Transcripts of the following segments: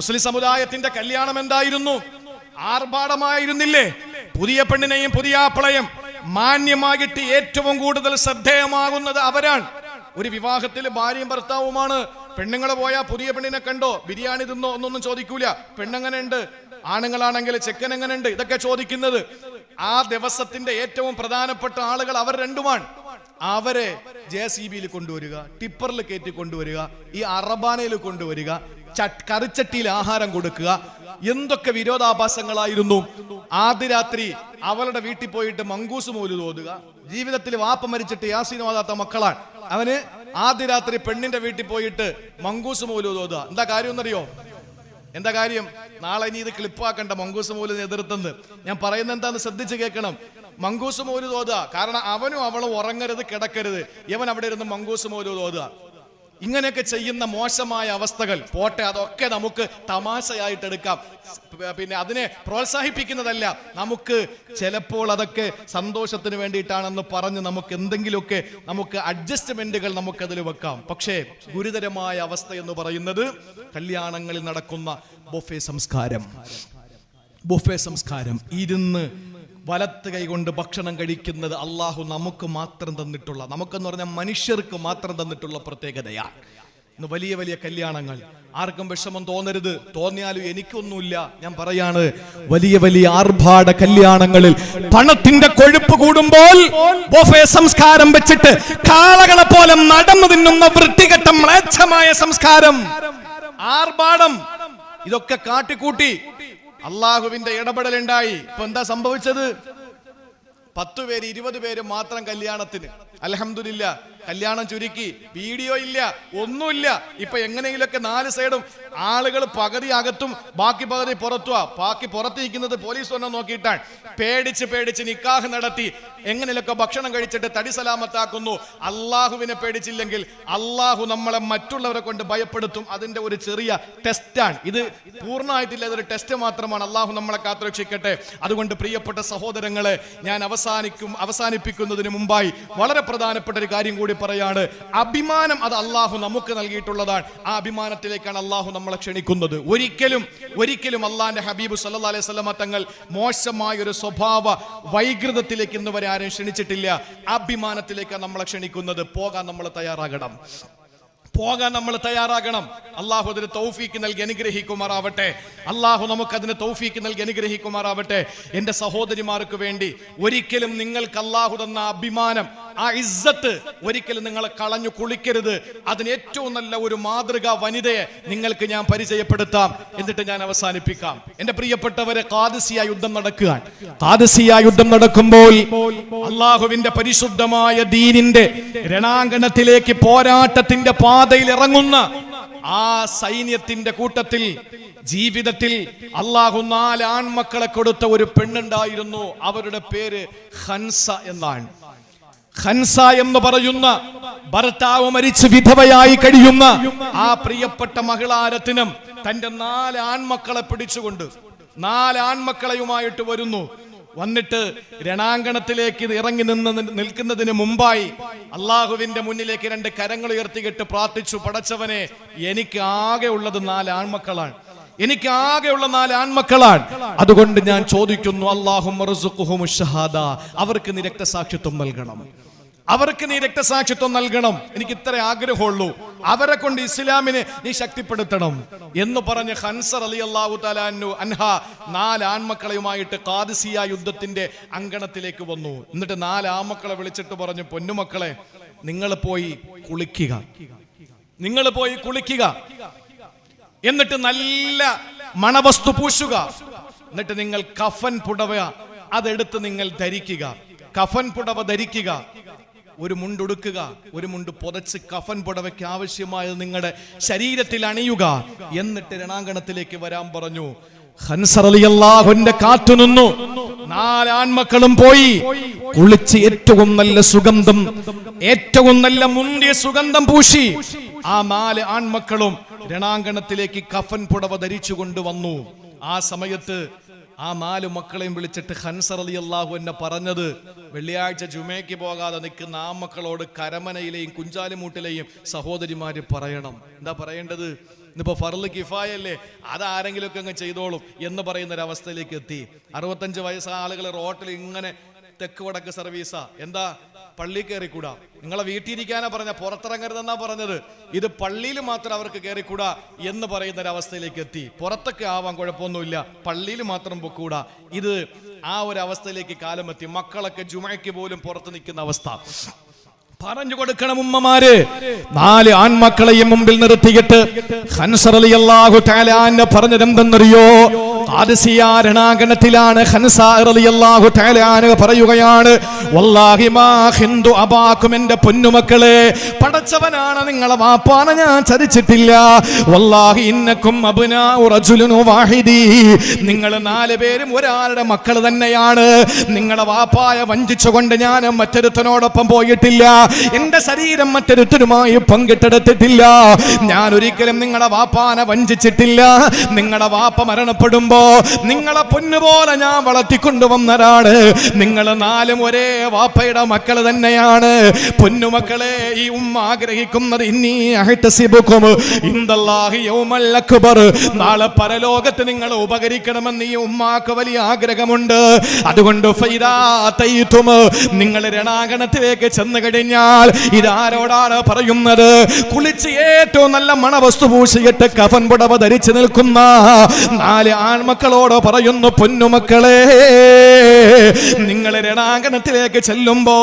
മുസ്ലിം സമുദായത്തിന്റെ കല്യാണം എന്തായിരുന്നു? ആർഭാടമായിരുന്നില്ലേ? പുതിയ പെണ്ണിനെയും പുതിയ ആപ്പിളയും മാന്യമായിട്ട് ഏറ്റവും കൂടുതൽ ശ്രദ്ധേയമാകുന്നത് അവരാണ്. ഒരു വിവാഹത്തിൽ ഭാര്യയും ഭർത്താവുമാണ്. പെണ്ണുങ്ങൾ പോയാൽ പുതിയ പെണ്ണിനെ കണ്ടോ? ബിരിയാണി തിന്നോ എന്നൊന്നും ചോദിക്കൂല. പെണ്ണെങ്ങനെ ഉണ്ട് ആണുങ്ങളാണെങ്കിൽ ചെക്കൻ എങ്ങനെ ഉണ്ട് ഇതൊക്കെ ചോദിക്കുന്നത് ആ ദിവസത്തിന്റെ ഏറ്റവും പ്രധാനപ്പെട്ട ആളുകൾ അവർ രണ്ടുമാണ്. അവരെ ജെ സി ബിയിൽ കൊണ്ടുവരിക ടിപ്പറിൽ കയറ്റി കൊണ്ടുവരിക ഈ അറബാനയിൽ കൊണ്ടുവരിക കറിച്ചട്ടിയിൽ ആഹാരം കൊടുക്കുക. എന്തൊക്കെ വിരോധാഭാസങ്ങളായിരുന്നു. ആദ്യ രാത്രി അവളുടെ വീട്ടിൽ പോയിട്ട് മങ്കൂസ് മൂൽ തോതുക. ജീവിതത്തിൽ വാപ്പ മരിച്ചിട്ട് യാസീൻ മക്കളാണ്. അവന് ആദ്യ രാത്രി പെണ്ണിന്റെ വീട്ടിൽ പോയിട്ട് മങ്കൂസ് മൂൽ തോതുക. എന്താ കാര്യം എന്നറിയോ? എന്താ കാര്യം? നാളെ ഇനി ഇത് ക്ലിപ്പാക്കണ്ട മങ്കൂസ് മൂലിന് എതിർത്തെന്ന്. ഞാൻ പറയുന്നത് എന്താന്ന് ശ്രദ്ധിച്ച് കേൾക്കണം. മങ്കൂസ് മോര് തോതുക. കാരണം അവനും അവളും ഉറങ്ങരുത് കിടക്കരുത്. ഇവൻ അവിടെ ഇരുന്ന് മങ്കൂസ് മോര് തോതുക. ഇങ്ങനെയൊക്കെ ചെയ്യുന്ന മോശമായ അവസ്ഥകൾ. പോട്ടെ അതൊക്കെ നമുക്ക് തമാശയായിട്ട് എടുക്കാം പിന്നെ അതിനെ പ്രോത്സാഹിപ്പിക്കുന്നതല്ല. നമുക്ക് ചിലപ്പോൾ അതൊക്കെ സന്തോഷത്തിന് വേണ്ടിയിട്ടാണെന്ന് പറഞ്ഞ് നമുക്ക് എന്തെങ്കിലുമൊക്കെ നമുക്ക് അഡ്ജസ്റ്റ്മെന്റുകൾ നമുക്കതിൽ വെക്കാം. പക്ഷേ ഗുരുതരമായ അവസ്ഥ എന്ന് പറയുന്നത് കല്യാണങ്ങളിൽ നടക്കുന്ന ബൊഫെ സംസ്കാരം. ബൊഫെ സംസ്കാരം. ഇരുന്ന് വലത്ത് കൈകൊണ്ട് ഭക്ഷണം കഴിക്കുന്നത് അള്ളാഹു നമുക്ക് മാത്രം തന്നിട്ടുള്ള നമുക്കെന്ന് പറഞ്ഞാൽ മനുഷ്യർക്ക് മാത്രം തന്നിട്ടുള്ള പ്രത്യേകതയാണ്. ഇന്ന് വലിയ വലിയ കല്യാണങ്ങൾ. ആർക്കും വിഷമം തോന്നരുത്. തോന്നിയാലും എനിക്കൊന്നുമില്ല. ഞാൻ പറയാണ് വലിയ വലിയ ആർഭാട കല്യാണങ്ങളിൽ പണത്തിന്റെ കൊഴുപ്പ് കൂടുമ്പോൾ സംസ്കാരം വെച്ചിട്ട് കാളകളെ പോലെ നടന്നു തിന്നുന്ന വൃത്തികെട്ട മ്ലേച്ഛമായ സംസ്കാരം ആർഭാടം ഇതൊക്കെ കാട്ടിക്കൂട്ടി. അള്ളാഹുവിന്റെ ഇടപെടലുണ്ടായി. ഇപ്പൊ എന്താ സംഭവിച്ചത്? പത്തു പേര് ഇരുപത് പേര് മാത്രം കല്യാണത്തിന്. അലഹമില്ല കല്യാണം ചുരുക്കി. വീഡിയോ ഇല്ല ഒന്നുമില്ല. ഇപ്പൊ എങ്ങനെയെങ്കിലൊക്കെ നാല് സൈഡും ആളുകൾ പകുതി അകത്തും ബാക്കി പകുതി പുറത്തുവാ. ബാക്കി പുറത്തിരിക്കുന്നത് പോലീസ് ഒന്നും നോക്കിയിട്ടാണ്. പേടിച്ച് പേടിച്ച് നിക്കാഹ് നടത്തി. എങ്ങനെയൊക്കെ ഭക്ഷണം കഴിച്ചിട്ട് തടി സലാമത്താക്കുന്നു. അള്ളാഹുവിനെ പേടിച്ചില്ലെങ്കിൽ അള്ളാഹു നമ്മളെ മറ്റുള്ളവരെ കൊണ്ട് ഭയപ്പെടുത്തും. അതിന്റെ ഒരു ചെറിയ ടെസ്റ്റാണ്. ഇത് പൂർണമായിട്ടില്ല ഇതൊരു ടെസ്റ്റ് മാത്രമാണ് അള്ളാഹു നമ്മളെ കാത്തുരക്ഷിക്കട്ടെ. അതുകൊണ്ട് പ്രിയപ്പെട്ട സഹോദരങ്ങളെ ഞാൻ അവസാനിക്കും അവസാനിപ്പിക്കുന്നതിന് മുമ്പായി വളരെ പ്രധാനപ്പെട്ട ഒരു കാര്യം കൂടി പറയാണ് അഭിമാനം അത് അള്ളാഹു നമുക്ക് നൽകിയിട്ടുള്ളതാണ്. ആ അഭിമാനത്തിലേക്കാണ് അള്ളാഹു നമ്മളെ ക്ഷണിക്കുന്നത്. ഒരിക്കലും ഒരിക്കലും അള്ളാഹിന്റെ ഹബീബ് സല്ലാ അലൈഹി സ്വലമ തങ്ങൾ മോശമായ ഒരു സ്വഭാവ വൈകൃതത്തിലേക്ക് ഇന്ന് വരെ ആരും ക്ഷണിച്ചിട്ടില്ല. അഭിമാനത്തിലേക്കാണ് നമ്മളെ ക്ഷണിക്കുന്നത്. പോകാൻ നമ്മൾ തയ്യാറാകണം. പോകാൻ നമ്മൾ തയ്യാറാകണം. അള്ളാഹു അതിന് തൗഫീക്ക് നൽകി അനുഗ്രഹിക്കുമാറാവട്ടെ. അള്ളാഹു നമുക്ക് അതിന് തൗഫീക്ക് നൽകി അനുഗ്രഹിക്കുമാറാവട്ടെ. എന്റെ സഹോദരിമാർക്ക് വേണ്ടി ഒരിക്കലും നിങ്ങൾക്ക് അള്ളാഹു തന്ന അഭിമാനം ആ ഇസ്സത്ത് ഒരിക്കലും നിങ്ങൾ കളഞ്ഞു കുളിക്കരുത്. അതിന് ഏറ്റവും നല്ല ഒരു മാതൃകാ വനിതയെ നിങ്ങൾക്ക് ഞാൻ പരിചയപ്പെടുത്താം. എന്നിട്ട് ഞാൻ അവസാനിപ്പിക്കാം. എന്റെ പ്രിയപ്പെട്ടവരെ കാദസിയ യുദ്ധം നടക്കുക കാദസിയ യുദ്ധം നടക്കുമ്പോൾ അള്ളാഹുവിന്റെ പരിശുദ്ധമായ ദീനിന്റെ രണാങ്കണത്തിലേക്ക് പോരാട്ടത്തിന്റെ പാതയിൽ ഇറങ്ങുന്ന ആ സൈന്യത്തിന്റെ കൂട്ടത്തിൽ ജീവിതത്തിൽ അള്ളാഹു നാല് ആൺമക്കളെ കൊടുത്ത ഒരു പെണ്ണുണ്ടായിരുന്നു. അവരുടെ പേര് ഹൻസ എന്നാണ്. ഹൻസ എന്ന് പറയുന്ന ഭർത്താവ് മരിച്ച് വിധവയായി കഴിയുന്ന ആ പ്രിയപ്പെട്ട മഹിളാരത്തിനും തന്റെ നാല് ആൺമക്കളെ പിടിച്ചുകൊണ്ട് നാല് ആൺമക്കളെയുമായിട്ട് വരുന്നു. വന്നിട്ട് രണാങ്കണത്തിലേക്ക് ഇറങ്ങി നിന്ന് നിൽക്കുന്നതിന് മുമ്പായി അള്ളാഹുവിന്റെ മുന്നിലേക്ക് രണ്ട് കരങ്ങൾ ഉയർത്തിയിട്ട് പ്രാർത്ഥിച്ചു പടച്ചവനെ എനിക്ക് ആകെ ഉള്ളത് നാല് ആൺമക്കളാണ്. എനിക്ക് ആകെയുള്ള നാല് ആൺമക്കളാണ്. അതുകൊണ്ട് ഞാൻ ചോദിക്കുന്നു അള്ളാഹു അവർക്ക് നിരക്തസാക്ഷിത്വം രക്തസാക്ഷിത്വം നൽകണം. അവർക്ക് നീ രക്തസാക്ഷിത്വം നൽകണം. എനിക്ക് ഇത്ര ആഗ്രഹമുള്ളൂ. അവരെ കൊണ്ട് ഇസ്ലാമിനെ നീ ശക്തിപ്പെടുത്തണം. എന്ന് പറഞ്ഞ് ഹൻസർ അലി അള്ളാഹു തലാനു അൻഹ നാല് ആൺമക്കളെയുമായിട്ട് കാദിസിയ യുദ്ധത്തിന്റെ അങ്കണത്തിലേക്ക് വന്നു. എന്നിട്ട് നാല് ആൺമക്കളെ വിളിച്ചിട്ട് പറഞ്ഞു പൊന്നുമക്കളെ നിങ്ങൾ പോയി കുളിക്കുക. നിങ്ങൾ പോയി കുളിക്കുക. എന്നിട്ട് നല്ല മണവസ്തു പൂശുക. എന്നിട്ട് നിങ്ങൾ കഫൻ പുടവ അതെടുത്ത് നിങ്ങൾ ധരിക്കുക. കഫൻ പുടവ ധരിക്കുക. ഒരു മുണ്ടുടുക്കുക ഒരു മുണ്ട് പുതച്ച് കഫൻ പുടവയ്ക്ക് ആവശ്യമായത് നിങ്ങളുടെ ശരീരത്തിൽ അണിയുക. എന്നിട്ട് രണാങ്കണത്തിലേക്ക് വരാൻ പറഞ്ഞു. ഹൻസറിയാഹുന്റെ കാത്തുനിന്നു നാലാൺമക്കളും പോയി. കുളിച്ച് ഏറ്റവും നല്ല സുഗന്ധം ഏറ്റവും നല്ല മുന്തിയ സുഗന്ധം പൂശി. ആ നാല് ആൺമക്കളും രണാങ്കണത്തിലേക്ക് കഫൻ പുടവ ധരിച്ചു കൊണ്ടുവന്നു ആ സമയത്ത് ആ നാല് മക്കളെയും വിളിച്ചിട്ട് ഹൻസർ അലി അള്ളാഹു എന്നെ പറഞ്ഞത് വെള്ളിയാഴ്ച ജുമയ്ക്ക് പോകാതെ നിൽക്കുന്ന ആ മക്കളോട് കരമനയിലെയും കുഞ്ചാലിമൂട്ടിലെയും സഹോദരിമാര് പറയണം. എന്താ പറയേണ്ടത്? ഇന്നിപ്പോ ഫർൾ കിഫായല്ലേ അതാരെങ്കിലും ഒക്കെ അങ്ങ് ചെയ്തോളും എന്ന് പറയുന്ന ഒരു അവസ്ഥയിലേക്ക് എത്തി. അറുപത്തഞ്ച് വയസ്സായ ആളുകൾ റോട്ടിൽ ഇങ്ങനെ തെക്ക് വടക്ക് സർവീസാ. എന്താ? പള്ളി കയറിക്കൂടാ നിങ്ങളെ വീട്ടിലിരിക്കാനാ പറഞ്ഞ പുറത്തിറങ്ങരുതെന്നാ പറഞ്ഞത്. ഇത് പള്ളിയിൽ മാത്രം അവർക്ക് കയറിക്കൂടാ എന്ന് പറയുന്ന ഒരു അവസ്ഥയിലേക്ക് എത്തി. പുറത്തൊക്കെ ആവാൻ കുഴപ്പമൊന്നുമില്ല. പള്ളിയിൽ മാത്രം പൊക്കൂടാ. ഇത് ആ ഒരു അവസ്ഥയിലേക്ക് കാലം എത്തി. മക്കളൊക്കെ ജുമയ്ക്ക് പോലും പുറത്ത് നിൽക്കുന്ന അവസ്ഥ. പറഞ്ഞു കൊടുക്കണം ഉമ്മമാര്. നാല് ആൺമക്കളെയും മുമ്പിൽ നിർത്തിയിട്ട് ഹൻസർ അലി അള്ളാഹു പറഞ്ഞത് എന്തെന്നറിയോ ഖാദിസിയ രണാങ്കണത്തിലാണ് പറയുകയാണ് വല്ലാഹി മാ ഹിന്ദു അബാക്കും എന്റെ പൊന്നുമക്കളെ പടച്ചവനാണ് നിങ്ങളെ വാപ്പാണ് ഞാൻ ചതിച്ചിട്ടില്ല. വല്ലാഹി ഇന്നക്കും അബ്നാഉ റജുലുൻ വാഹിദി. നിങ്ങൾ നാല് പേരും ഒരാളുടെ മക്കൾ തന്നെയാണ്. നിങ്ങളെ വാപ്പായ വഞ്ചിച്ചുകൊണ്ട് ഞാൻ മറ്റൊരുത്തനോടൊപ്പം പോയിട്ടില്ല. എന്റെ ശരീരം മറ്റൊരുത്തരുമായി പങ്കിട്ടെടുത്തിട്ടില്ല. ഞാൻ ഒരിക്കലും നിങ്ങളെ വാപ്പാനെ വഞ്ചിച്ചിട്ടില്ല. നിങ്ങളെ വാപ്പ മരണപ്പെടുമ്പോ നിങ്ങളെ പൊന്നുപോലെ ഞാൻ വളർത്തിക്കൊണ്ടുവന്നതാണ് നിങ്ങൾ നാലും ഒരേ വാപ്പയുടെ മക്കൾ തന്നെയാണ്. പൊന്നുമക്കളെ ഈ ഉമ്മ ആഗ്രഹിക്കുന്നത് ഇനി നാളെ പരലോകത്ത് നിങ്ങൾ ഉപകരിക്കണമെന്ന് ഈ ഉമ്മാക്ക് വലിയ ആഗ്രഹമുണ്ട്. അതുകൊണ്ട് നിങ്ങൾ രണാഗണത്തിലേക്ക് ചെന്ന് കഴിഞ്ഞാൽ ഇതാരോടാണ് പറയുന്നത്? കുളിച്ച് ഏറ്റവും നല്ല മണവസ്തു പൂശിയിട്ട് കഫൻ പുടവ ധരിച്ചു നിൽക്കുന്ന നാല് ആൺമക്കളോട് പറയുന്നു പൊന്നുമക്കളെ നിങ്ങൾ രണാങ്കണത്തിലേക്ക് ചെല്ലുമ്പോ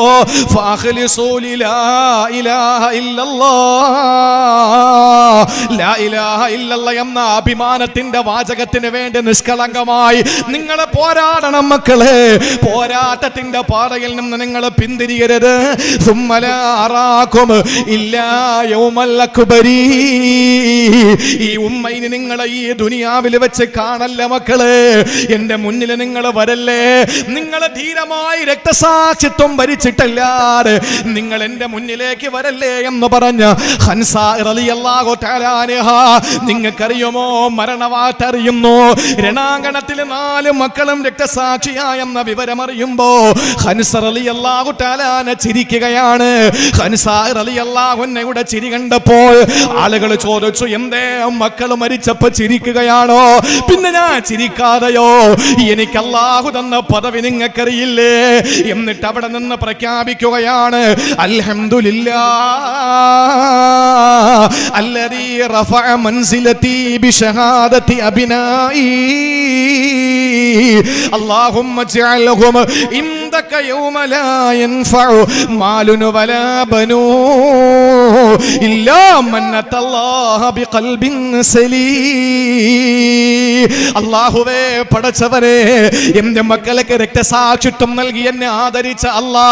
എന്ന അഭിമാനത്തിന്റെ വാചകത്തിന് വേണ്ടി നിഷ്കളങ്കമായി നിങ്ങൾ പോരാടണം മക്കളെ. പോരാട്ടത്തിന്റെ പാതയിൽ നിന്ന് നിങ്ങൾ പിന്തിരിയരുത്. സുമ്മലാറാക്കും ഇല്ലാ ഈ ഉമ്മയിന് നിങ്ങളെ ഈ ദുനിയാവിൽ വെച്ച് കാണല്ല മക്കളെ എന്റെ മുന്നിൽ നിങ്ങൾ വരല്ലേ? നിങ്ങളെ ധീരമായി രക്തസാക്ഷിത്വം ഭരിച്ചിട്ടല്ലാതെ നിങ്ങൾ എന്റെ മുന്നിലേക്ക് വരല്ലേ എന്ന് പറഞ്ഞ നിങ്ങൾക്കറിയുമോ? മരണവാറ്ററിയുന്നു. രണാങ്കണത്തിൽ നാല് മക്കളും രക്തസാക്ഷിയായെന്ന വിവരം അറിയുമ്പോ ഹൻസർ അലി തആല ചിരിക്കുകയാണ്. ചിരിക്കുകയാണ് അലി റളിയല്ലാഹുന്നയുടെ ചിരി കണ്ടപ്പോൾ ആളുകൾ ചോദിച്ചു എന്തേ? മക്കൾ മരിച്ചപ്പോ ചിരിക്കുകയാണോ? പിന്നെ ഞാൻ ചിരിക്കാതെയോ? എനിക്ക് അള്ളാഹു തന്ന പദവി നിങ്ങൾക്കറിയില്ലേ? എന്നിട്ട് അവിടെ നിന്ന് പ്രഖ്യാപിക്കുകയാണ് അൽഹമില്ല ഇതൊക്കെ യൗമലായൻ മാലുനു വലാ ബനൂ എന്റെ മക്കളൊക്കെ രക്തസാക്ഷിത്വം നൽകി എന്നെ ആദരിച്ച അല്ലാ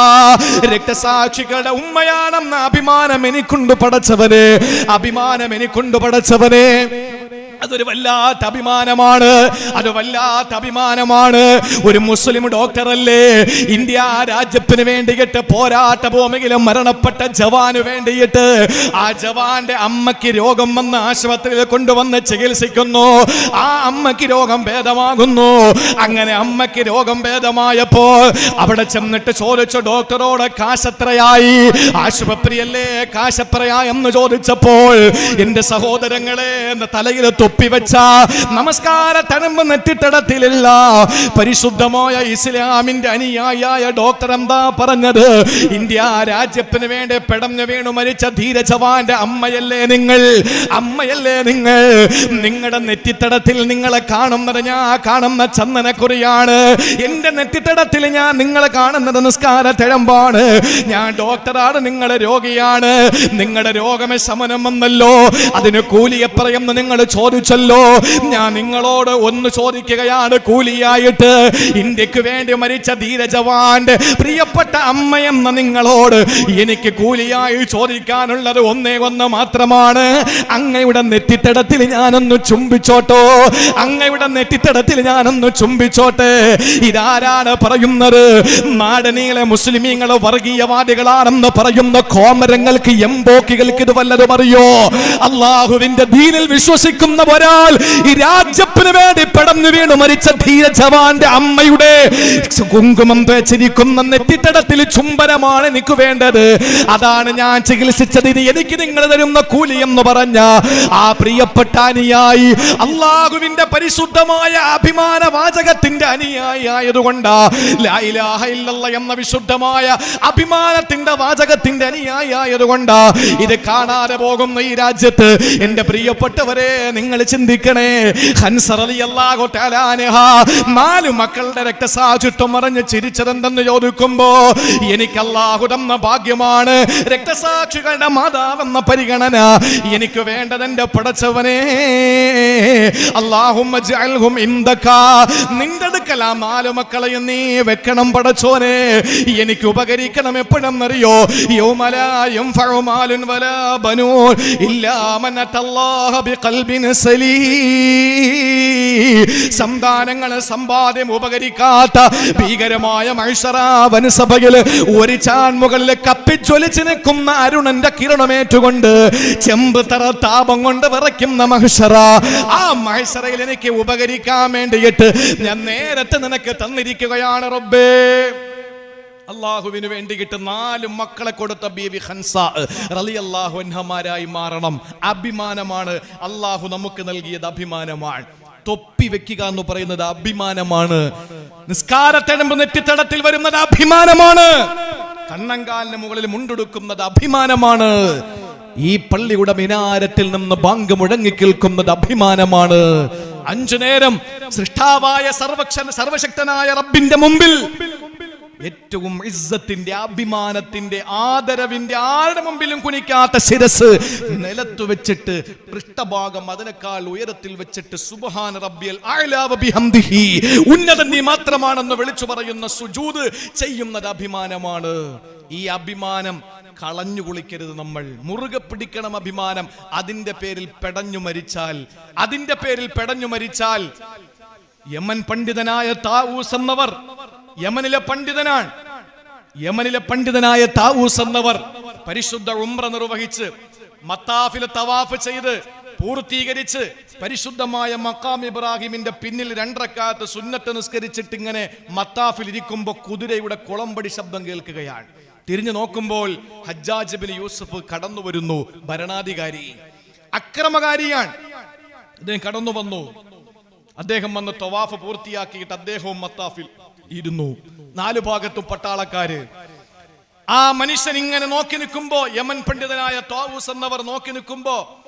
രക്തസാക്ഷികളുടെ ഉമ്മയാണെന്ന അഭിമാനം എനിക്കുണ്ട് പടച്ചവനെ അഭിമാനം എനിക്കുണ്ട് പടച്ചവനെ. അതൊരു വല്ലാത്ത അഭിമാനമാണ്. അത് വല്ലാത്ത അഭിമാനമാണ്. ഒരു മുസ്ലിം ഡോക്ടറല്ലേ? ഇന്ത്യ രാജ്യത്തിന് വേണ്ടിയിട്ട് പോരാട്ട ഭൂമിയിലും മരണപ്പെട്ട ജവാന് വേണ്ടിയിട്ട് ആ ജവാന്റെ അമ്മയ്ക്ക് രോഗം വന്ന് ആശുപത്രിയിൽ കൊണ്ടുവന്ന് ചികിത്സിക്കുന്നു. ആ അമ്മയ്ക്ക് രോഗം ഭേദമാകുന്നു. അങ്ങനെ അമ്മയ്ക്ക് രോഗം ഭേദമായപ്പോൾ അവിടെ ചെന്നിട്ട് ചോദിച്ചു ഡോക്ടറോട് കാശത്രയായി? ആശുപത്രിയല്ലേ കാശത്രയായെന്ന് ചോദിച്ചപ്പോൾ എന്റെ സഹോദരങ്ങളെ എന്ന തലയിൽ തൊപ്പിവെച്ച നമസ്കാര തനമ്പ് നെറ്റിട്ടടത്തിലില്ല. പരിശുദ്ധമായ ഇസ്ലാമിന്റെ അനുയായിയായ ഡോക്ടർ എന്താ പറഞ്ഞത്? ഇന്ത്യ രാജ്യത്തിന് വേണ്ടി പെടഞ്ഞു വീണു മരിച്ച ധീര ജവാന്റെ അമ്മയല്ലേ നിങ്ങൾ? അമ്മയല്ലേ നിങ്ങൾ? നിങ്ങളുടെ നെറ്റിത്തടത്തിൽ നിങ്ങളെ കാണുന്നത് ഞാൻ കാണുന്ന ചന്ദനക്കുറിയാണ് എന്റെ നെറ്റിത്തടത്തിൽ ഞാൻ നിങ്ങളെ കാണുന്നത് നിസ്കാര തിഴമ്പാണ്. ഞാൻ ഡോക്ടറാണ് നിങ്ങളെ രോഗിയാണ്. നിങ്ങളുടെ രോഗമേ ശമനം വന്നല്ലോ. അതിന് കൂലിയെ പറയുന്നു നിങ്ങൾ ചോദിച്ചല്ലോ. ഞാൻ നിങ്ങളോട് ഒന്ന് ചോദിക്കുകയാണ്. കൂലിയായിട്ട് ഇന്ത്യയ്ക്ക് വേണ്ടി മരിച്ച ധീരജവാന്റെ പ്രിയപ്പെട്ട അമ്മയെന്ന നിങ്ങളോട് എനിക്ക് കൂലിയായി ചോദിക്കാനുള്ളത് ഒന്നേ ഒന്ന് മാത്രമാണ്. അങ്ങയുടെ നെറ്റിത്തടത്തിൽ ഞാനൊന്ന് ചുംബിച്ചോട്ടോ. അങ്ങയുടെ നെറ്റിത്തടത്തിൽ ഞാനൊന്ന് ചുംബിച്ചോട്ടെ. ഇതാരാണ് പറയുന്നത്? നാടനീളെ മുസ്ലിമീങ്ങളെ വർഗീയവാദികളാണെന്ന് പറയുന്ന കോമരങ്ങൾക്ക് എംബോക്കികൾക്ക് ഇത് വല്ലതും അറിയോ? അള്ളാഹുവിന്റെ ദീനിൽ വിശ്വസിക്കുന്ന ഒരാൾ ഈ രാജ്യത്തിന് വേണ്ടി പടന്നു വീണു മരിച്ച ധീര ജവാന്റെ അമ്മയുടെ കുങ്കുമം തേച്ചിരിക്കുന്ന നെറ്റിത്തടത്തിൽ ചുംബനമാണ് എനിക്ക് വേണ്ടത്. അതാണ് ഞാൻ ചികിത്സിച്ചത്. ഇത് എനിക്ക് നിങ്ങൾ തരുന്ന കൂലി എന്ന് പറഞ്ഞ ആ പ്രിയപ്പെട്ട അനുയായി അള്ളാഹുവിന്റെ പരിശുദ്ധമായ അഭിമാന വാചകത്തിന്റെ അനുയായി ആയതുകൊണ്ടാ എന്ന വിശുദ്ധമായ അഭിമാനത്തിന്റെ വാചകത്തിന്റെ അനിയായി ആയതുകൊണ്ടാ ഇത് കാണാതെ പോകുന്ന ഈ രാജ്യത്ത് എന്റെ പ്രിയപ്പെട്ടവരെ നിങ്ങൾ ചിന്തിക്കണേ. നാല് മക്കളുടെ രക്തസാ ചുറ്റും മറിഞ്ഞ് ചിരിച്ചതെന്തെന്ന് ചോദിക്കുമ്പോ എനിക്ക് അല്ലാഹു തന്ന ഭാഗ്യമാണ്. രക്തസാക്ഷികളുടെ മാതാവെന്ന പരിഗണന എനിക്ക് വേണ്ടത് എന്റെ പടച്ചവനെ. ഇൻദക. നിന്റെ അടുക്കൽ ആ നാല് മക്കളെയും നീ വെക്കണം പടച്ചോനെ. എനിക്ക് ഉപകരിക്കണം എപ്പോഴെന്നറിയോ? യൗമലായും ഫഉമാലുൻ വലാ ബനൂൻ ഇല്ലാ മൻ അത്തല്ലാഹ ബിഖൽബിൻ സലീം. സന്താനങ്ങൾ സമ്പാദ്യം ഉപകരിക്കാത്ത ഭീകരമായ മത്സര വനസഭയിൽ ഒരു ചാൻമുകളിൽ കപ്പിച്ചൊലിച്ച് നിൽക്കുന്ന അരുണന്റെ കിരണമേറ്റുകൊണ്ട് ചെമ്പ് തറ താപം കൊണ്ട് വിറയ്ക്കുന്ന മഹിഷറ ആ മഹിഷറയിൽ എനിക്ക് ഉപകരിക്കാൻ വേണ്ടിയിട്ട് ഞാൻ നേരത്തെ നിനക്ക് തന്നിരിക്കുകയാണ് റബ്ബേ. അള്ളാഹുവിന് വേണ്ടിയിട്ട് നാല് മക്കളെ കൊടുത്ത ബീവി ഹൻസ റളിയല്ലാഹു അൻഹമാരായി മാറണം. അഭിമാനമാണ്. അള്ളാഹു നമുക്ക് നൽകിയത് അഭിമാനമാണ്. തൊപ്പി വെക്കുക എന്ന് പറയുന്നത് അഭിമാനമാണ്. നിസ്കാരത്തെടുമ്പ് നെറ്റിത്തടത്തിൽ വരുന്നത് അഭിമാനമാണ്. കണ്ണങ്കാലിന് മുകളിൽ മുണ്ടെടുക്കുന്നത് അഭിമാനമാണ്. ഈ പള്ളിയുടെ മിനാരത്തിൽ നിന്ന് ബാങ്ക് മുഴങ്ങി കേൾക്കുന്നത് അഭിമാനമാണ്. അഞ്ചു നേരം സൃഷ്ടാവായ സർവക്ഷ സർവശക്തനായ റബ്ബിന്റെ മുമ്പിൽ ഏറ്റവും ഇസ്സത്തിന്റെ അഭിമാനത്തിന്റെ ആദരവിന്റെ ആരുടെ മുമ്പിലും കുനിക്കാത്ത ശിരസ് നിലത്ത് വെച്ചിട്ട് പൃഷ്ഠഭാഗം അതിനേക്കാൾ ഉയരത്തിൽ വെച്ചിട്ട് സുബ്ഹാന റബ്ബിയൽ അഅ്ലാ വബിഹംദിഹി ഉന്നതൻ നീ മാത്രമാണെന്ന് വിളിച്ചു പറയുന്ന സുജൂദ് ചെയ്യുന്നത് അഭിമാനമാണ്. ഈ അഭിമാനം കളഞ്ഞു കുളിക്കരുത് നമ്മൾ. മുറുകെ പിടിക്കണം അഭിമാനം. അതിന്റെ പേരിൽ പെടഞ്ഞു മരിച്ചാൽ അതിന്റെ പേരിൽ പെടഞ്ഞു മരിച്ചാൽ യമൻ പണ്ഡിതനായ താവൂസ് എന്നവർ യമനിലെ പണ്ഡിതനാണ്. യമനിലെ പണ്ഡിതനായ താവൂസ് എന്നവർ പരിശുദ്ധ ഉംറ നിർവഹിച്ച് മത്താഫിൽ തവാഫ് ചെയ്ത് പൂർത്തീകരിച്ച് പരിശുദ്ധമായ മക്കാം ഇബ്രാഹിമിന്റെ പിന്നിൽ രണ്ടരക്കാലത്ത് സുന്നത്ത് നിസ്കരിച്ചിട്ട് ഇങ്ങനെ മത്താഫിൽ ഇരിക്കുമ്പോൾ കുതിരയുടെ കുളമ്പടി ശബ്ദം കേൾക്കുകയാണ്. തിരിഞ്ഞു നോക്കുമ്പോൾ ഹജ്ജാജ് യൂസഫ് കടന്നു വരുന്നു ഭരണാധികാരി. അക്രമകാരിയാണ്. അദ്ദേഹം കടന്നു വന്നു. അദ്ദേഹം വന്ന് തവാഫ് പൂർത്തിയാക്കിയിട്ട് അദ്ദേഹവും മത്താഫിൽ ഇരുന്നു. നാലു ഭാഗത്തും പട്ടാളക്കാര്. ആ മനുഷ്യൻ ഇങ്ങനെ നോക്കി നിൽക്കുമ്പോ യമൻ പണ്ഡിതനായ തോവൂസ് എന്നവർ നോക്കി നിൽക്കുമ്പോ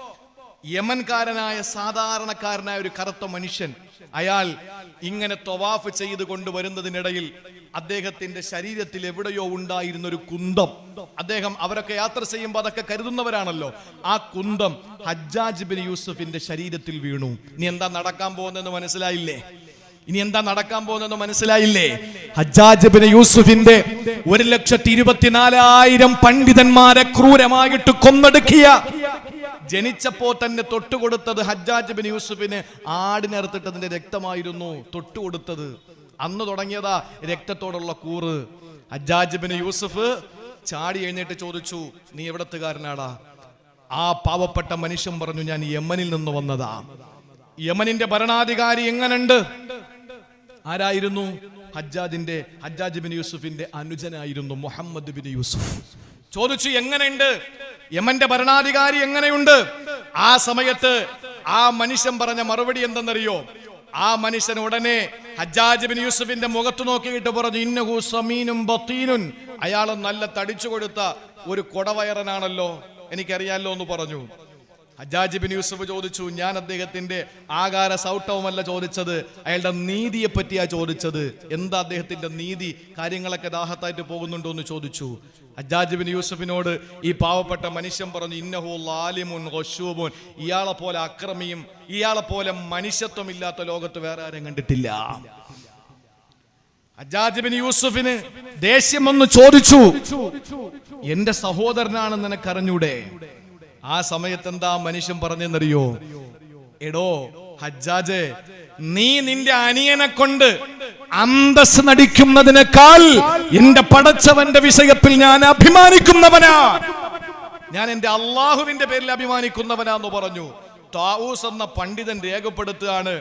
യമൻകാരനായ സാധാരണക്കാരനായ ഒരു കറുത്ത മനുഷ്യൻ അയാൾ ഇങ്ങനെ തൊവാഫ് ചെയ്ത് കൊണ്ടുവരുന്നതിനിടയിൽ അദ്ദേഹത്തിന്റെ ശരീരത്തിൽ എവിടെയോ ഉണ്ടായിരുന്ന ഒരു കുന്തം. അദ്ദേഹം അവരൊക്കെ യാത്ര ചെയ്യുമ്പോൾ അതൊക്കെ കരുതുന്നവരാണല്ലോ. ആ കുന്തം ഹജ്ജാജ് ബിൻ യൂസഫിന്റെ ശരീരത്തിൽ വീണു. നീ എന്താ നടക്കാൻ പോകുന്നതെന്ന് മനസ്സിലായില്ലേ? ഇനി എന്താ നടക്കാൻ പോകുന്നതെന്ന് മനസ്സിലായില്ലേ? ഹജ്ജാജ് ബിൻ യൂസുഫിന്റെ ഒരു ലക്ഷത്തി ഇരുപത്തിനാലായിരം പണ്ഡിതന്മാരെ ക്രൂരമായിട്ട് കൊന്നൊടുക്കിയ. ജനിച്ചപ്പോ തന്നെ തൊട്ടുകൊടുത്തത് ഹജ്ജാജ് ബിൻ യൂസുഫിന് ആടിനറുത്തിട്ടതിന്റെ രക്തമായിരുന്നു തൊട്ടുകൊടുത്തത് അന്ന് തുടങ്ങിയതാ രക്തത്തോടുള്ള കൂറ്. ഹജ്ജാജ് ബിൻ യൂസുഫ് ചാടി എഴുന്നേറ്റ് ചോദിച്ചു നീ എവിടത്തുകാരനാടാ? ആ പാവപ്പെട്ട മനുഷ്യൻ പറഞ്ഞു ഞാൻ യമനിൽ നിന്ന് വന്നതാ. യമനിന്റെ ഭരണാധികാരി എങ്ങനുണ്ട്? ആരായിരുന്നു? ഹജ്ജാജിന്റെ ഹജ്ജാജ് ബിൻ യൂസുഫിന്റെ അനുജനായിരുന്നു മുഹമ്മദ് ബിൻ യൂസുഫ്. ചോദിച്ചു എങ്ങനെയുണ്ട്? യമന്റെ ഭരണാധികാരി എങ്ങനെയുണ്ട്? ആ സമയത്ത് ആ മനുഷ്യൻ പറഞ്ഞ മറുപടി എന്തെന്നറിയോ? ആ മനുഷ്യൻ ഉടനെ ഹജ്ജാജ് ബിൻ യൂസുഫിന്റെ മുഖത്ത് നോക്കിയിട്ട് പറഞ്ഞു ഇന്നഹു സമീനും ബത്തീനും. അയാൾ നല്ല തടിച്ചു കൊടുത്ത ഒരു കൊടവയറനാണല്ലോ എനിക്കറിയാലോ എന്ന് പറഞ്ഞു. ഹജ്ജാജ് ബിൻ യൂസഫ് ചോദിച്ചു ഞാൻ അദ്ദേഹത്തിന്റെ ആകാര സൗട്ടവുമല്ല ചോദിച്ചത് അയാളുടെ നീതിയെ പറ്റിയാ ചോദിച്ചത്? എന്താ അദ്ദേഹത്തിന്റെ നീതി? കാര്യങ്ങളൊക്കെ ദാഹത്തായിട്ട് പോകുന്നുണ്ടോ എന്ന് ചോദിച്ചു. ഹജ്ജാജ് ബിൻ യൂസഫിനോട് ഈ പാവപ്പെട്ട മനുഷ്യൻ പറഞ്ഞു ഇന്നഹു ലാലിമുൻ ഖശൂബുൻ ഇയാളെ പോലെ അക്രമിയും ഇയാളെ പോലെ മനുഷ്യത്വമില്ലാത്ത ലോകത്ത് വേറെ ആരും കണ്ടിട്ടില്ല. ഹജ്ജാജ് ബിൻ യൂസഫിന് ദേഷ്യം ഒന്ന് ചോദിച്ചു എന്റെ സഹോദരനാണെന്ന് നിനക്ക് അറിഞ്ഞൂടെ ആ സമയത്ത് എന്താ മനുഷ്യൻ പറഞ്ഞെന്നറിയോ? എടോ ഹജ്ജാജേ നീ നിന്റെ അനിയനെ കൊണ്ട് അന്തസ് നടിക്കുന്നതിനേക്കാൾ എന്റെ പടച്ചവന്റെ വിഷയത്തിൽ ഞാൻ അഭിമാനിക്കുന്നവനാ. ഞാൻ എന്റെ അള്ളാഹുവിന്റെ പേരിൽ അഭിമാനിക്കുന്നവനാന്ന് പറഞ്ഞു. താവൂസ് എന്ന പണ്ഡിതൻ രേഖപ്പെടുത്തുകയാണ്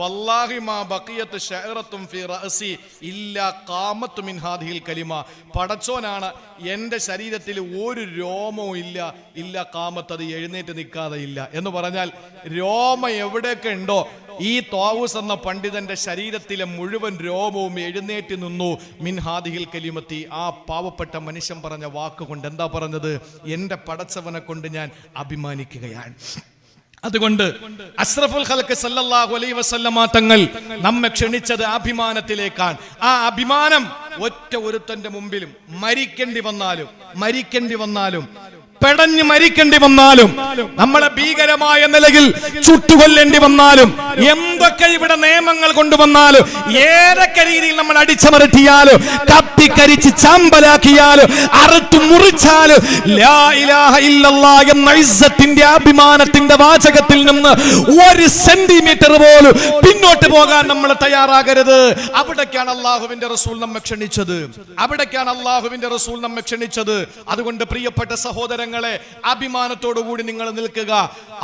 വല്ലാഹി മാ ബക്കിയത്ത് ഷഅറത്തും ഫി റഅസി ഇല്ലാ കാമത്തു മിൻ ഹാദിഹിൽ കലിമ. പടച്ചോനാണ് എന്റെ ശരീരത്തിൽ ഒരു രോമവും ഇല്ല ഇല്ല കാമത്ത് അത് എഴുന്നേറ്റ് നിൽക്കാതെ ഇല്ല. എന്ന് പറഞ്ഞാൽ രോമ എവിടെയൊക്കെ ഉണ്ടോ ഈ തോവൂസ് എന്ന പണ്ഡിതന്റെ ശരീരത്തിലെ മുഴുവൻ രോമവും എഴുന്നേറ്റ് നിന്നു. മിൻഹാദിഹിൽ കലിമത്തി. ആ പാവപ്പെട്ട മനുഷ്യൻ പറഞ്ഞ വാക്കുകൊണ്ട് എന്താ പറഞ്ഞത്? എന്റെ പടച്ചവനെ കൊണ്ട് ഞാൻ അഭിമാനിക്കുകയാണ്. അതുകൊണ്ട് അഷ്റഫുൽ ഖൽക്ക് സല്ലല്ലാഹു അലൈഹി വസല്ലമ തങ്ങൾ നമ്മെ ക്ഷണിച്ചത് അഭിമാനത്തിലേക്കാണ്. ആ അഭിമാനം ഒറ്റ ഒരുത്തന്റെ മുമ്പിലും മരിക്കേണ്ടി വന്നാലും മരിക്കേണ്ടി വന്നാലും പെടഞ്ഞു മരിക്കേണ്ടി വന്നാലും നമ്മളെ ഭീകരമായ നിലയിൽ ചുട്ടുകൊല്ലേണ്ടി വന്നാലും എന്തൊക്കെ ഇവിടെ നിയമങ്ങൾ കൊണ്ടുവന്നാലും ഏതൊക്കെ രീതിയിൽ നമ്മൾ അടിച്ചമരട്ടിയാലും കത്തിക്കരിച്ച് ചാമ്പലാക്കിയാലും അറുത്തു മുറിച്ചാലും എന്ന അഭിമാനത്തിന്റെ വാചകത്തിൽ നിന്ന് ഒരു സെന്റിമീറ്റർ പോലും പിന്നോട്ട് പോകാൻ നമ്മൾ തയ്യാറാകരുത്. അവിടേക്കാണ് അള്ളാഹുവിന്റെ റസൂൽ നമ്മെ ക്ഷണിച്ചത്. അവിടേക്കാണ് അള്ളാഹുവിന്റെ റസൂൽ നമ്മെ ക്ഷണിച്ചത്. അതുകൊണ്ട് പ്രിയപ്പെട്ട സഹോദരങ്ങളെ അഭിമാനത്തോടു കൂടി നിങ്ങൾ നിൽക്കുക.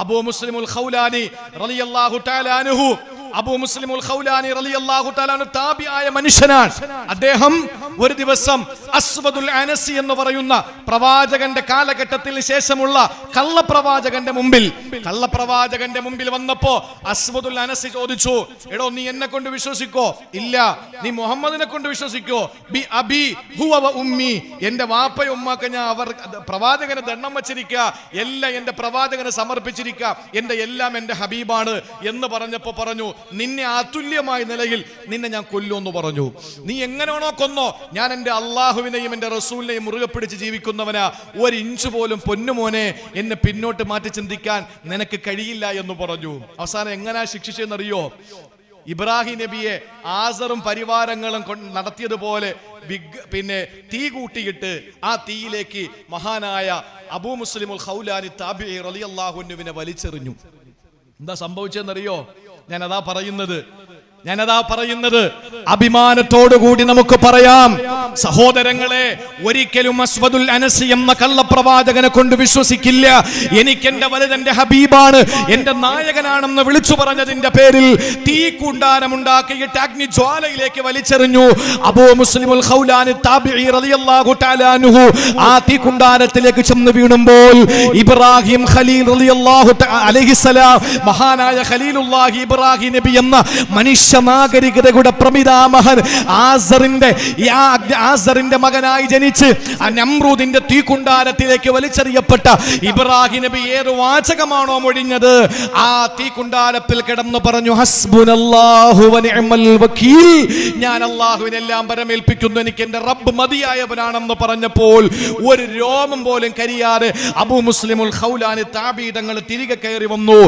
അബൂ മുസ്ലിമുൽ ഖൗലാനി റളിയല്ലാഹു തആല അൻഹു അബൂ മുസ്ലിമുൽ ഖൗലാനി റളിയല്ലാഹു തആല താബിയായ മനുഷ്യനാണ്. അദ്ദേഹം ഒരു ദിവസം അസ്വദുൽ അനസി എന്ന് പറയുന്ന പ്രവാചകന്റെ കാലഘട്ടത്തിന് ശേഷമുള്ള കള്ളപ്രവാചകന്റെ മുമ്പിൽ കള്ളപ്രവാചകന്റെ മുമ്പിൽ വന്നപ്പോ അസ്വദുൽ അനസി ചോദിച്ചു എടോ നീ എന്നെ കൊണ്ട് വിശ്വസിക്കോ? ഇല്ല. നീ മുഹമ്മദിനെ കൊണ്ട് വിശ്വസിക്കോ? ബി അബി ഹുവ ഉമ്മി. എന്റെ വാപ്പയും ഉമ്മാക്ക് ഞാൻ അവർ പ്രവാചകന് ദണ്ണം വച്ചിരിക്കുക എല്ലാം എന്റെ പ്രവാചകന് സമർപ്പിച്ചിരിക്കുക എന്റെ എല്ലാം എന്റെ ഹബീബാണ്. എന്ന് പറഞ്ഞപ്പോ പറഞ്ഞു നിന്നെ അതുല്യമായ നിലയിൽ നിന്നെ ഞാൻ കൊല്ലുമെന്ന് പറഞ്ഞു. നീ എങ്ങനെയാണോ കൊന്നോ ഞാൻ എന്റെ അള്ളാഹുവിനെയും എന്റെ റസൂലിനെയും മുറുകെ പിടിച്ച് ജീവിക്കുന്നവനാ. ഒരു ഇഞ്ച് പോലും പൊന്നുമോനെ എന്നെ പിന്നോട്ട് മാറ്റി ചിന്തിക്കാൻ നിനക്ക് കഴിയില്ല എന്ന് പറഞ്ഞു. അവസാനം എങ്ങനാ ശിക്ഷിച്ചെന്നറിയോ ഇബ്രാഹിം നബിയെ ആസറും പരിവാരങ്ങളും നടത്തിയതുപോലെ പിന്നെ തീ കൂട്ടിയിട്ട് ആ തീയിലേക്ക് മഹാനായ അബൂ മുസ്ലിമുൽ ഹൗലാനി താബി അള്ളാഹുനുവിനെ വലിച്ചെറിഞ്ഞു. എന്താ സംഭവിച്ചെന്നറിയോ ഞാൻ അതാ പറയുന്നത്. ഞാനതാ പറയുന്നത്. അഭിമാനത്തോടുകൂടി നമുക്ക് പറയാം. സഹോദരങ്ങളെ ഒരിക്കലും അസ്വദുൽ അനസി എന്ന കള്ളപ്രവാചകനെ കൊണ്ട് വിശ്വസിക്കില്ല. എനിക്ക് എന്റെ വലുതെന്റെ ഹബീബാണ്. എന്റെ നായകനാണെന്ന് വിളിച്ചു പറഞ്ഞതിന്റെ പേരിൽ തീ കുണ്ടാരം ഉണ്ടാക്കിയിട്ട് അഗ്നി ജ്വാലയിലേക്ക് വലിച്ചെറിഞ്ഞു. അബൂ അൻഹു ആ തീ കുണ്ടാരത്തിലേക്ക് ചെന്ന് വീണുമ്പോൾ ഇബ്രാഹിം ഖലീൽ തആ മഹാനായ ഖലീലുല്ലാഹി ഇബ്രാഹിം നബി എന്ന മനുഷ്യ നാഗരികതയുടെ പ്രമിതാമഹൻ ആസറിന്റെ ആസറിന്റെ മകനായി ജനിച്ച് ആ നമ്രൂദിന്റെ തീക്കുണ്ടാരത്തിലേക്ക് വലിച്ചെറിയപ്പെട്ട ഇബ്രാഹിം നബി ഏത് വാചകമാണോ മൊഴിഞ്ഞത്? ആ തീക്കുണ്ടാരത്തിൽ കിടന്നു പറഞ്ഞു വക്കീൽ. ഞാൻ അള്ളാഹുവിനെല്ലാം പരമേൽപ്പിക്കുന്നു എനിക്ക് എന്റെ റബ്ബ് മതിയായവനാണെന്ന് പറഞ്ഞപ്പോൾ ഒരു രോമം പോലും കരിയാതെ അബൂ മുസ്ലിമുൽ ഖൗലാനി താപീതങ്ങൾ തിരികെ കയറി വന്നു.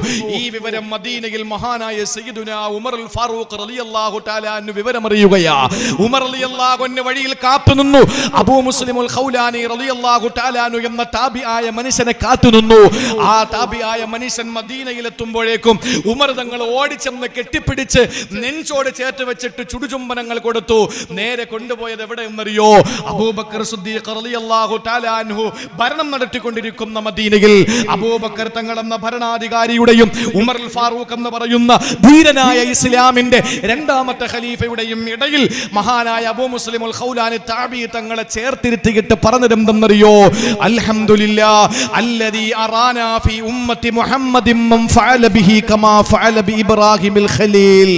ഈ വിവരം മദീനയിൽ മഹാനായ സയ്യിദുന ഉമർ അൽ ഫാറൂഖ് റളിയല്ലാഹു തആല അൻഹു വിവരമറിയുകയാ. ഉമർ റളിയല്ലാഹു അൻഹു വഴിയിൽ കാത്തു നിന്നു. അബൂ മുസ്ലിമുൽ ഖൗലാനി റളിയല്ലാഹു തആല അൻഹു എന്ന താബിയായ മനുഷ്യനെ കാത്തു നിന്നു. ആ താബിയായ മനുഷ്യൻ മദീനയിൽ എത്തുമ്പോഴേക്കും ഉമർ തങ്ങൾ ഓടിച്ചെന്ന് കെട്ടിപ്പിടിച്ച് നെഞ്ചോട് ചേർത്ത് വെച്ചിട്ട് ചുടുചുംബനങ്ങൾ കൊടുത്തു. നേരെ കൊണ്ടുപോയത് എവിടെയെന്നറിയോ? അബൂബക്കർ സിദ്ദീഖ് റളിയല്ലാഹു തആല അൻഹു ഭരണം നടത്തിക്കൊണ്ടിരിക്കുന്ന മദീനയിൽ. അബൂബക്കർ തങ്ങൾ എന്ന ഭരണാധികാരിയുടെയും ഉമർ ഫാറൂഖ് എന്ന് പറയുന്ന ധീരനായ ഇസ്ലാമിന്റെ രണ്ടാമത്തെ ഖലീഫയുടെയും ഇടയിൽ മഹാനായ അബൂ മുസ്ലിം ഉൽ ഖൗലാനി താബി തങ്ങളെ ചേർത്തിരുത്തിയിട്ട് പറഞ്ഞിരുന്നെന്നറിയോ അൽഹംദുലില്ലാ അല്ലദീ അറാനാ ഫീ ഉമ്മത്തി മുഹമ്മദിൻ മൻ ഫഅല ബിഹി കമാ ഫഅല ബി ഇബ്രാഹിമിൽ ഖലീൽ.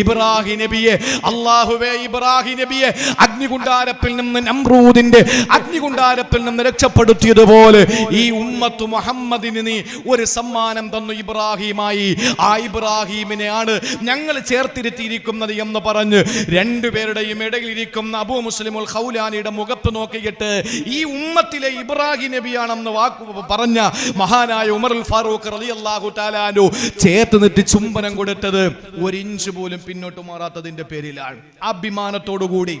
ഇബ്രാഹിം നബിയെ അല്ലാഹുവേ ഇബ്രാഹിം നബിയെ അഗ്നികുണ്ടാരത്തിൽ നിന്ന് നംറൂദിന്റെ അഗ്നികുണ്ടാരത്തിൽ നിന്ന് രക്ഷപ്പെടുത്തിയതുപോലെ ഈ ഉമ്മത്ത് മുഹമ്മദിന് നീ ഒരു സമ്മാനം തന്നു ഇബ്രാഹിമായി. ആ ഇബ്രാഹിമിനെയാണ് ഞങ്ങൾ ചേർത്തിരുത്തിയിരിക്കുന്നത് എന്ന് പറഞ്ഞ് രണ്ടുപേരുടെയും ഇടയിലിരിക്കുന്ന അബു മുസ്ലിമുൽ ഖൗലാനിയുടെ മുഖത്ത് നോക്കിയിട്ട് ഈ ഉമ്മത്തിലെ ഇബ്രാഹിം നബിയാണെന്ന് വാക്ക് പറഞ്ഞ മഹാനായ ഉമറുൽ ഫാറൂഖ് റളിയല്ലാഹു തആലാനു ചേർത്ത് നിട്ട് ചുംബനം കൊടുത്തത് ഒരു ഇഞ്ച് പോലും പിന്നോട്ട് മാറാത്തതിന്റെ പേരിലാണ്. അഭിമാനത്തോടുകൂടി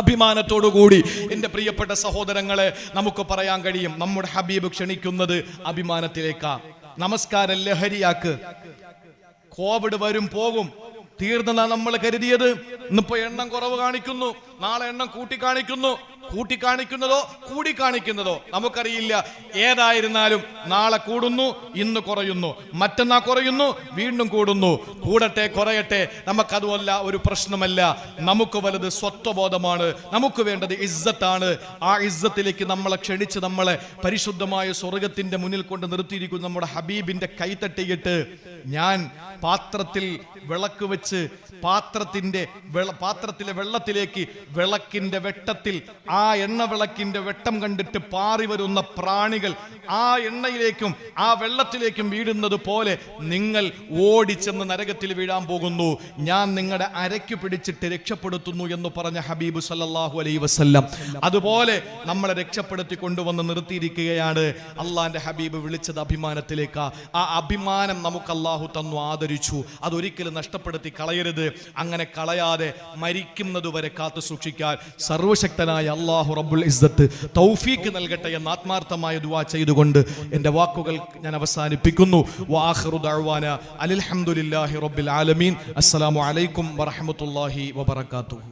അഭിമാനത്തോടുകൂടി എന്റെ പ്രിയപ്പെട്ട സഹോദരങ്ങളെ നമുക്ക് പറയാൻ കഴിയും നമ്മുടെ ഹബീബ് ക്ഷണിക്കുന്നത് അഭിമാനത്തിലേക്കാ. നമസ്കാരം ലഹരിയാക്ക്. കോവിഡ് വരും പോകും. തീർന്നതാ നമ്മൾ കരുതിയത്. ഇന്നിപ്പോ എണ്ണം കുറവ് കാണിക്കുന്നു. നാളെ എണ്ണം കൂട്ടി കാണിക്കുന്നു കൂട്ടിക്കാണിക്കുന്നതോ കൂടിക്കാണിക്കുന്നതോ നമുക്കറിയില്ല. ഏതായിരുന്നാലും നാളെ കൂടുന്നു ഇന്ന് കുറയുന്നു. മറ്റന്നാ കുറയുന്നു വീണ്ടും കൂടുന്നു. കൂടട്ടെ കുറയട്ടെ നമുക്കതുമല്ല ഒരു പ്രശ്നമല്ല. നമുക്ക് വലുത് സ്വത്വബോധമാണ്. നമുക്ക് വേണ്ടത് ഇസ്സത്താണ്. ആ ഇസ്സത്തിലേക്ക് നമ്മളെ ക്ഷണിച്ച് നമ്മളെ പരിശുദ്ധമായ സ്വർഗത്തിന്റെ മുന്നിൽ കൊണ്ട് നിർത്തിയിരിക്കുന്നു നമ്മുടെ ഹബീബിന്റെ കൈത്തട്ടിയിട്ട് ഞാൻ പാത്രത്തിൽ വിളക്ക് വെച്ച് പാത്രത്തിന്റെ പാത്രത്തിലെ വെള്ളത്തിലേക്ക് വിളക്കിന്റെ വെട്ടത്തിൽ ആ എണ്ണ വിളക്കിന്റെ വെട്ടം കണ്ടിട്ട് പാറി വരുന്ന പ്രാണികൾ ആ എണ്ണയിലേക്കും ആ വെള്ളത്തിലേക്കും വീഴുന്നത് പോലെ നിങ്ങൾ ഓടിച്ചെന്ന് നരകത്തിൽ വീഴാൻ പോകുന്നു. ഞാൻ നിങ്ങളുടെ അരയ്ക്ക് പിടിച്ചിട്ട് രക്ഷപ്പെടുത്തുന്നു എന്ന് പറഞ്ഞ ഹബീബ് സല്ലാഹു അലൈ വസ്ല്ലാം. അതുപോലെ നമ്മളെ രക്ഷപ്പെടുത്തി കൊണ്ടുവന്ന് നിർത്തിയിരിക്കുകയാണ്. അള്ളാന്റെ ഹബീബ് വിളിച്ചത് അഭിമാനത്തിലേക്കാ. ആ അഭിമാനം നമുക്ക് അള്ളാഹു തന്നു ആദരിച്ചു. അതൊരിക്കലും നഷ്ടപ്പെടുത്തി കളയരുത്. അങ്ങനെ കളയാതെ മരിക്കുന്നതുവരെ കാത്തു സൂക്ഷിക്കാൻ സർവശക്തനായ അള്ളാഹു റബ്ബുൽ ഇസ്സത്ത് തൗഫീക്ക് നൽകട്ടെ എന്ന് ആത്മാർത്ഥമായ ദുവാ ചെയ്തുകൊണ്ട് എന്റെ വാക്കുകൾ ഞാൻ അവസാനിപ്പിക്കുന്നു. വാഹിറു ദഅ്വാന അനിൽഹംദുലില്ലാഹി റബ്ബിൽ ആലമീൻ. അസ്സലാമു അലൈക്കും വറഹ്മത്തുള്ളാഹി വബറകാതുഹു.